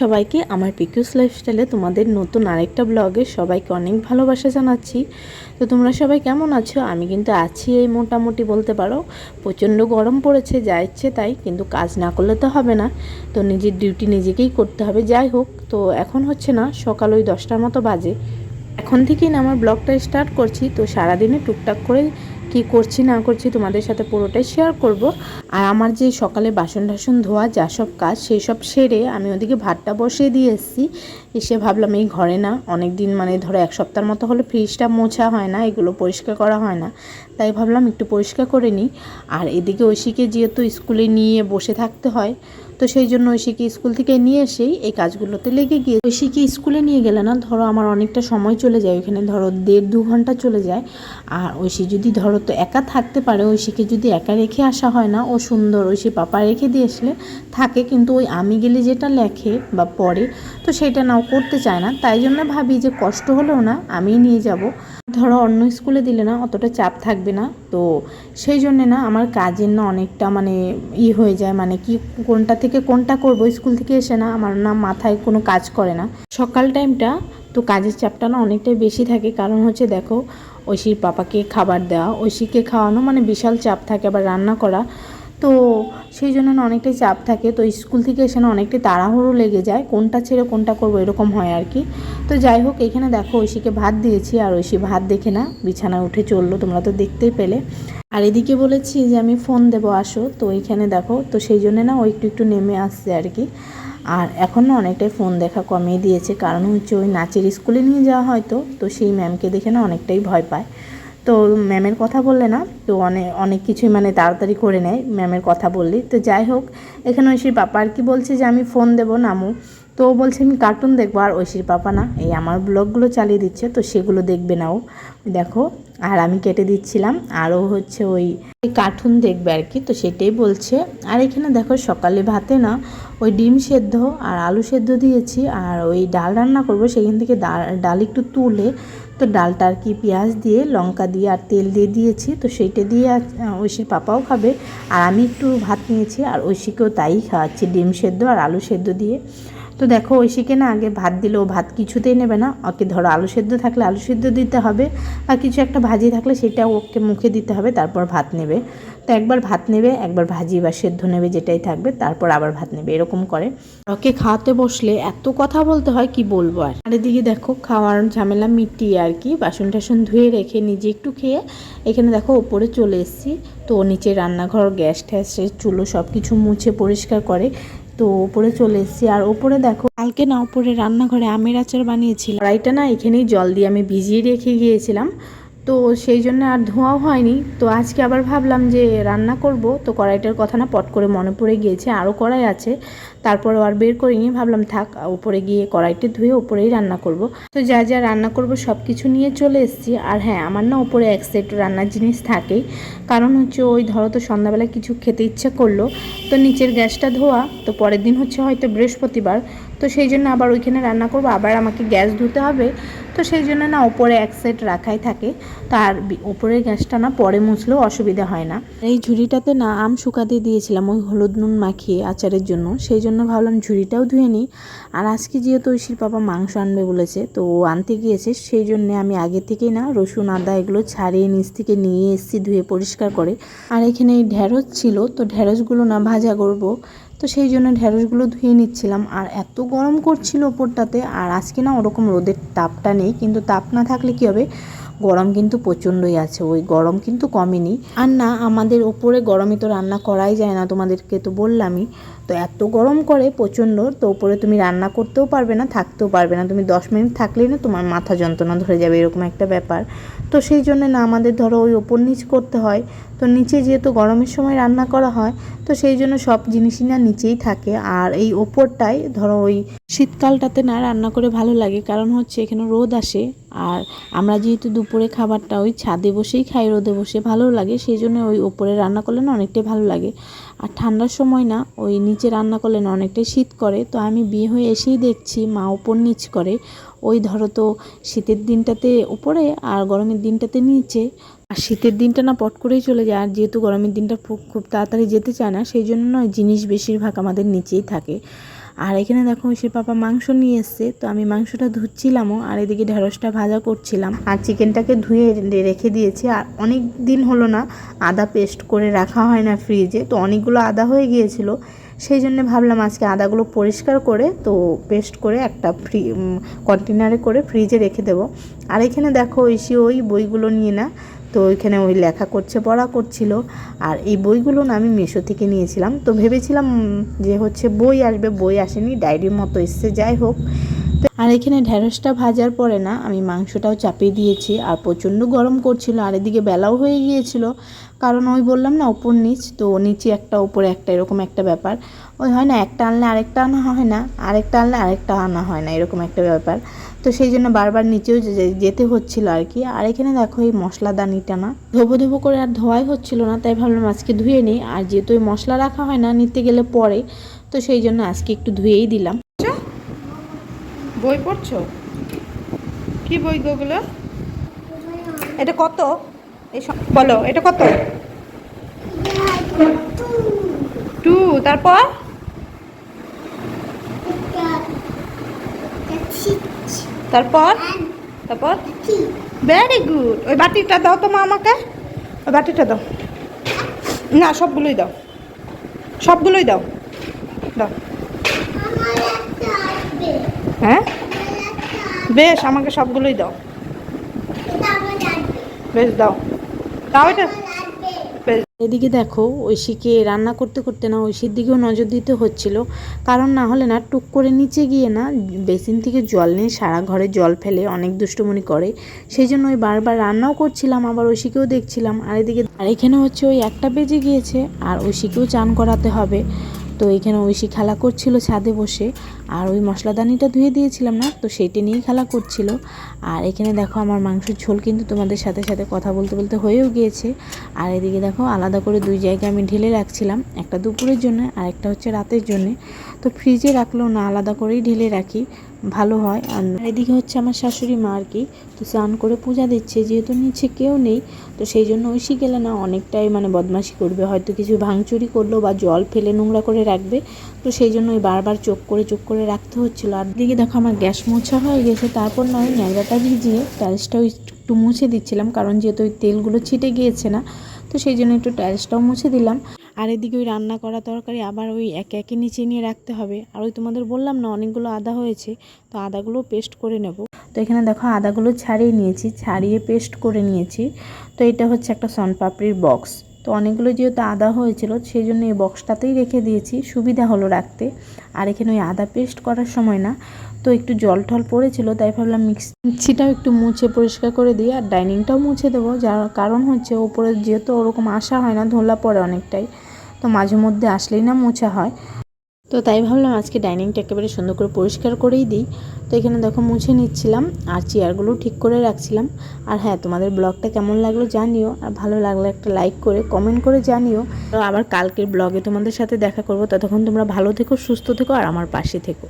সবাইকে আমার পিকুস লাইফস্টাইলে তোমাদের নতুন আরেকটা ব্লগে সবাইকে অনেক ভালোবাসা জানাচ্ছি। তো তোমরা সবাই কেমন আছো? আমি কিন্তু আছি এই মোটামুটি বলতে পারো। প্রচণ্ড গরম পড়েছে, যা ইচ্ছে তাই, কিন্তু কাজ না করলে তো হবে না। তো নিজের ডিউটি নিজেকেই করতে হবে। যাই হোক, তো এখন হচ্ছে না, সকাল ওই দশটার মতো বাজে। এখন থেকেই না, আমার ব্লগটা স্টার্ট করছি। তো সারাদিনে টুকটাক করে কি করছি, না করছি তোমাদের সাথে পুরোটাই শেয়ার করব। আর আমার যে সকালে বাসন টাসন ধোয়া, যা সব কাজ, সেই সব সেরে আমি ওদিকে ভাতটা বসিয়ে দিয়ে এসেছি। এসে ভাবলাম এই ঘরে না অনেক দিন মানে ধরো এক সপ্তাহের মতো হলে ফ্রিজটা মোছা হয় না, এগুলো পরিষ্কার করা হয় না। তাই ভাবলাম একটু পরিষ্কার করে নিই। আর এদিকে ঐশীকে যেহেতু স্কুলে নিয়ে বসে থাকতে হয়, তো সেই জন্য ঐশীকে স্কুল থেকে নিয়ে এসেই এই কাজগুলোতে লেগে গিয়ে ঐশীকে স্কুলে নিয়ে গেলে না, ধরো আমার অনেকটা সময় চলে যায়, ওইখানে ধরো দেড় দু ঘণ্টা চলে যায়। আর ঐশী যদি ধরো তো একা থাকতে পারে ঐশীকে যদি একা রেখে আসা হয় না, ও সুন্দর ঐশী পাপা রেখে দিয়ে আসলে থাকে, কিন্তু ওই আমি গেলে যেটা লেখে বা পড়ে, তো সেটা নাও করতে চায় না। তাই জন্য ভাবি যে কষ্ট হলেও না, আমিই নিয়ে যাব। ধরো অন্য স্কুলে দিলে না, অতটা চাপ থাকবে না, তো সেই জন্যে না আমার কাজের না অনেকটা মানে ই হয়ে যায় মানে কি কোনটা থেকে কোনটা করব, স্কুল থেকে এসে না, আমার না মাথায় কোনো কাজ করে না। সকাল টাইমটা তো কাজের চাপটা না অনেকটাই বেশি থাকে। কারণ হচ্ছে দেখো, ঐশীর পাপাকে খাবার দেওয়া, ঐশীকে খাওয়ানো মানে বিশাল চাপ থাকে আবার রান্না করা। তো সেই জন্য না অনেকটাই চাপ থাকে। তো স্কুল থেকে এসে না অনেকটাই তাড়াহুড়ো লেগে যায়, কোনটা ছেড়ে কোনটা করব এরকম হয় আর কি। তো যাই হোক, এখানে দেখো ঐশীকে ভাত দিয়েছি আর ঐশী ভাত দেখে না বিছানায় উঠে চলল, তোমরা তো দেখতেই পেলে। আর এদিকে বলেছি যে আমি ফোন দেবো, আসো। তো এইখানে দেখো, তো সেই জন্য না ও একটু একটু নেমে আসছে আর কি। আর এখন না অনেকটাই ফোন দেখা কমিয়ে দিয়েছে। কারণ হচ্ছে ওই নাচের স্কুলে নিয়ে যাওয়া হয়তো তো সেই ম্যামকে দেখে না অনেকটাই ভয় পায়। তো ম্যামের কথা বললে না, তো অনেক অনেক কিছুই মানে তাড়াতাড়ি করে নেয় ম্যামের কথা বললি তো যাই হোক, এখানে ওই সেই বাপা আর কি বলছে যে, আমি ফোন দেবো নামু। তো ও বলছে, আমি কার্টুন দেখব, আর ঐশীর পাপা না, এই আমার ব্লগগুলো চালিয়ে দিচ্ছে, তো সেগুলো দেখবে না ও। দেখো, আর আমি কেটে দিচ্ছিলাম আরও হচ্ছে ওই কার্টুন দেখবে আর কি, তো সেটাই বলছে। আর এখানে দেখো, সকালে ভাতে না, ওই ডিম সেদ্ধ আর আলু সেদ্ধ দিয়েছি, আর ওই ডাল রান্না করব, সেখান থেকে ডাল একটু তুলে, তো ডালটা আর কি পেঁয়াজ দিয়ে, লঙ্কা দিয়ে আর তেল দিয়ে দিয়েছি, তো সেইটা দিয়ে ঐশীর পাপাও খাবে। আর আমি একটু ভাত নিয়েছি, আর ঐশীকেও তাই খাওয়াচ্ছি, ডিম সেদ্ধ আর আলু সেদ্ধ দিয়ে। তো দেখো ঐশীকে না আগে ভাত দিলে ভাত কিছুতেই নেবে না। ওকে ধরো আলু সেদ্ধ থাকলে আলু সেদ্ধ দিতে হবে আর কিছু একটা ভাজি থাকলে সেটা ওকে মুখে দিতে হবে, তারপর ভাত নেবে। তো একবার ভাত নেবে, একবার ভাজি বা সেদ্ধ নেবে যেটাই থাকবে, তারপর আবার ভাত নেবে, এরকম করে। ওকে খাওয়াতে বসলে এত কথা বলতে হয়, কি বলব আর? আর এদিকে দেখো খাওয়ার ঝামেলা মিটিয়ে আর কি বাসন টাসন ধুয়ে রেখে নিজে একটু খেয়ে এখানে দেখো ওপরে চলে এসেছি। তো নিচে রান্নাঘর, গ্যাস ট্যাসের চুলো সব কিছু মুছে পরিষ্কার করে তো ওপরে চলে এসেছি। আর ওপরে দেখো, কালকে না ওপরে রান্নাঘরে আমের আচার বানিয়েছিলাম। রাইটা না এখানেই জল দিয়ে আমি ভিজিয়ে রেখে গিয়েছিলাম। তো সেই জন্য আর ধোঁয়াও হয়নি। তো আজকে আবার ভাবলাম যে রান্না করব। তো কড়াইটার কথা না পট করে মনে পড়ে গিয়েছে, আরও কড়াই আছে। তারপরে আর বের করিনি, ভাবলাম থাক উপরে গিয়ে কড়াইটা ধুয়ে উপরেই রান্না করব। তো যা যা রান্না করব সব কিছু নিয়ে চলে এসেছি। আর হ্যাঁ আমার না উপরে এক সেট রান্নার জিনিস থাকেই কারণ হচ্ছে ওই ধরো তো সন্ধ্যাবেলা কিছু খেতে ইচ্ছে করল। তো নিচের গ্যাসটা ধোয়া, তো পরের দিন হচ্ছে হয়তো বৃহস্পতিবার। তো সেই জন্য আবার ওইখানে রান্না করব, আবার আমাকে গ্যাস ধুতে হবে। তো সেই জন্য না ওপরে এক সেট রাখাই থাকে। তার ওপরের গ্যাসটা না পরে মুছলেও অসুবিধা হয় না। এই ঝুড়িটাতে না আম শুকাতে দিয়েছিলাম, ওই হলুদ নুন মাখিয়ে আচারের জন্য। সেই জন্য ভাবলাম ঝুড়িটাও ধুয়ে নিই। আর আজকে যেহেতু ঐশীর পাপা মাংস আনবে বলেছে, তো ও আনতে গিয়েছে। সেই জন্য আমি আগে থেকেই না রসুন, আদা এগুলো ছাড়িয়ে নিচ থেকে নিয়ে এসেছি ধুয়ে পরিষ্কার করে। আর এখানে এই ঢ্যাঁড়স ছিল, তো ঢ্যাঁড়সগুলো না ভাজা করব। তো সেই জন্য ঢ্যাঁড়সগুলো ধুয়ে নিচ্ছিলাম। আর এত গরম করছিল ওপরটাতে, আর আজকে না ওরকম রোদের তাপটা নেই, কিন্তু তাপ না থাকলে কী হবে? গরম কিন্তু প্রচণ্ডই আছে, ওই গরম কিন্তু কমেনি। আর না, আমাদের ওপরে গরমে তো রান্না করাই যায় না, তোমাদেরকে তো বললামই। তো এত গরম করে প্রচণ্ড, তো ওপরে তুমি রান্না করতেও পারবে না, থাকতেও পারবে না। তুমি দশ মিনিট থাকলেই না তোমার মাথা যন্ত্রণা ধরে যাবে, এরকম একটা ব্যাপার। তো সেই জন্য না আমাদের ধরো ওই ওপর নিচ করতে হয়। তো নিচে যেহেতু গরমের সময় রান্না করা হয়, তো সেই জন্য সব জিনিসই না নিচেই থাকে। আর এই ওপরটাই ধরো ওই শীতকালটাতে না রান্না করে ভালো লাগে, কারণ হচ্ছে এখানে রোদ আসে। আর আমরা যেহেতু দুপুরে খাবারটা ওই ছাদে বসেই খাই, রোদে বসে ভালো লাগে, সেই জন্য ওই ওপরে রান্না করলে না অনেকটাই ভালো লাগে। আর ঠান্ডার সময় না, ওই নিচে রান্না করলেন অনেকটাই শীত করে। তো আমি বিয়ে হয়ে এসেই দেখছি মা ওপর নিচ করে। ওই ধরো তো শীতের দিনটাতে উপরে আর গরমের দিনটাতে নিচে। আর শীতের দিনটা না পট করেই চলে যায়। আর যেহেতু গরমের দিনটা খুব খুব তাড়াতাড়ি যেতে চায় না, সেই জন্য নয়, জিনিস বেশিরভাগ আমাদের নিচেই থাকে। আর এখানে দেখো সে পাপা মাংস নিয়ে এসছে, তো আমি মাংসটা ধুচ্ছিলামও আর এদিকে ঢেঁড়সটা ভাজা করছিলাম। আর চিকেনটাকে ধুয়ে রেখে দিয়েছি, আর অনেক দিন হলো না আদা পেস্ট করে রাখা হয় না ফ্রিজে তো অনেকগুলো আদা হয়ে গিয়েছিল। সেই জন্য ভাবলাম আজকে আদাগুলো পরিষ্কার করে, তো পেস্ট করে একটা ফ্রি কন্টেনারে করে ফ্রিজে রেখে দেবো। আর এখানে দেখো এসে ওই বইগুলো নিয়ে না, তো ওইখানে ওই লেখা করছে, পড়া করছিল। আর এই বইগুলো না আমি মেশো থেকে নিয়েছিলাম। তো ভেবেছিলাম যে হচ্ছে বই আসবে, বই আসেনি, ডায়েরির মতো এসছে। যাই হোক আর এখানে ঢ্যাঁড়সটা ভাজার পরে না, আমি মাংসটাও চাপিয়ে দিয়েছি আর প্রচণ্ড গরম করছিল, আর এদিকে বেলাও হয়ে গিয়েছিল। কারণ ওই বললাম না, ওপর নিচ, তো নিচে একটা, ওপরে একটা, এরকম একটা ব্যাপার। ওই হয় না, একটা আনলে আরেকটা আনা হয় না, আরেকটা আনলে আরেকটা আনা হয় না, এরকম একটা ব্যাপার। তো সেই জন্য বারবার নিচেও যেতে হচ্ছিল আর কি। আর এখানে দেখো এই মশলাদানিটা না, ধোবো ধোবো করে আর ধোয়াই হচ্ছিল না, তাই ভাবলাম আজকে ধুয়ে নিই। আর যেহেতু ওই মশলা রাখা হয় না, নিতে গেলে পরে, তো সেই জন্য আজকে একটু ধুয়েই দিলাম। বই পড়ছো? কি বই গোগুলো এটা কত? এই সব- বলো, এটা কত? টু, তারপর? তারপর? তারপর? ভেরি গুড ওই বাটিটা দাও তো মা আমাকে। ওই বাটিটা দাও। না, সবগুলোই দাও। সবগুলোই দাও। দাও। হ্যাঁ? বেশ, আমাকে সবগুলোই দাও। বেশ, দাও। দাও এটা। এদিকে দেখো, ঐশীকে রান্না করতে করতে না ঐশীর দিকেও নজর দিতে হচ্ছিল। কারণ না হলে না, টুক করে নিচে গিয়ে না, বেসিন থেকে জল নিয়ে সারা ঘরে জল ফেলে অনেক দুষ্টুমনি করে। সেই জন্য ওই বারবার রান্নাও করছিলাম, আবার ঐশীকেও দেখছিলাম। আর এদিকে, আর এখানে হচ্ছে ওই একটা বেজে গিয়েছে, আর ঐশীকেও চান করাতে হবে। তো এখানে ঐশী খেলা করছিল ছাদে বসে, আর ওই মশলাদানিটা ধুয়ে দিয়েছিলাম না, তো সেইটা নিয়েই খেলা করছিল। আর এখানে দেখো আমার মাংসের ঝোল কিন্তু তোমাদের সাথে সাথে কথা বলতে বলতে হয়েও গিয়েছে। আর এদিকে দেখো আলাদা করে দুই জায়গায় আমি ঢেলে রাখছিলাম, একটা দুপুরের জন্য আর একটা হচ্ছে রাতের জন্য। তো ফ্রিজে রাখলেও না, আলাদা করেই ঢেলে রাখি। ভালো হয়। আর এদিকে হচ্ছে আমার শাশুড়ি মা আর কি, তো স্নান করে পূজা দিচ্ছে, যেহেতু নিচে কেউ নেই, তো সেই জন্য ঐশী গেলে না অনেকটাই মানে বদমাশি করবে। হয়তো কিছু ভাঙচুরি করল বা জল ফেলে নোংরা করে রাখবে, তো সেই জন্য ওই বারবার চোখ করে চোখ করে রাখতে হচ্ছিল। আর দিকে দেখো আমার গ্যাস মোছা হয়ে গেছে, তারপর নয় ন্যাংরাটা ভিজিয়ে, টাইলসটাও একটু মুছে দিচ্ছিলাম, কারণ যেহেতু ওই তেলগুলো ছিটে গিয়েছে না তো সেই জন্য একটু টাইলসটাও মুছে দিলাম। আর এদিকে ওই রান্না করা তরকারি আবার ওই একে একে নিচে নিয়ে রাখতে হবে। আর ওই তোমাদের বললাম না, অনেকগুলো আদা হয়েছে, তো আদাগুলো পেস্ট করে নেব। তো এখানে দেখো আদাগুলো ছাড়িয়ে নিয়েছি, ছাড়িয়ে পেস্ট করে নিয়েছি। তো এটা হচ্ছে একটা সনপাপড়ির বক্স তো অনেকগুলো যেহেতু আদা হয়েছিল সেই জন্য এই বক্সটাতেই রেখে দিয়েছি। সুবিধা হলো রাখতে। আর এখানে ওই আদা পেস্ট করার সময় না, তো একটু জল টল পড়েছিল, তাই ভাবলাম মিক্স মিক্সিটাও একটু মুছে পরিষ্কার করে দিই, আর ডাইনিংটাও মুছে দেবো। যার কারণ হচ্ছে ওপরে যেহেতু ওরকম আসা হয় না, ধোলা পড়ে অনেকটাই। তো মাঝে মধ্যে আসলেই না মোছা হয়। তো তাই ভাবলাম আজকে ডাইনিংটা একেবারে সুন্দর করে পরিষ্কার করেই দিই। তো এখানে দেখো মুছে নিচ্ছিলাম আর চেয়ারগুলো ঠিক করে রাখছিলাম। আর হ্যাঁ তোমাদের ব্লগটা কেমন লাগল জানিও। আর ভালো লাগলে একটা লাইক করে, কমেন্ট করে জানিও। তো আবার কালকের ব্লগে তোমাদের সাথে দেখা করব। ততক্ষণ তোমরা ভালো থেকো, সুস্থ থেকো আর আমার পাশে থেকো।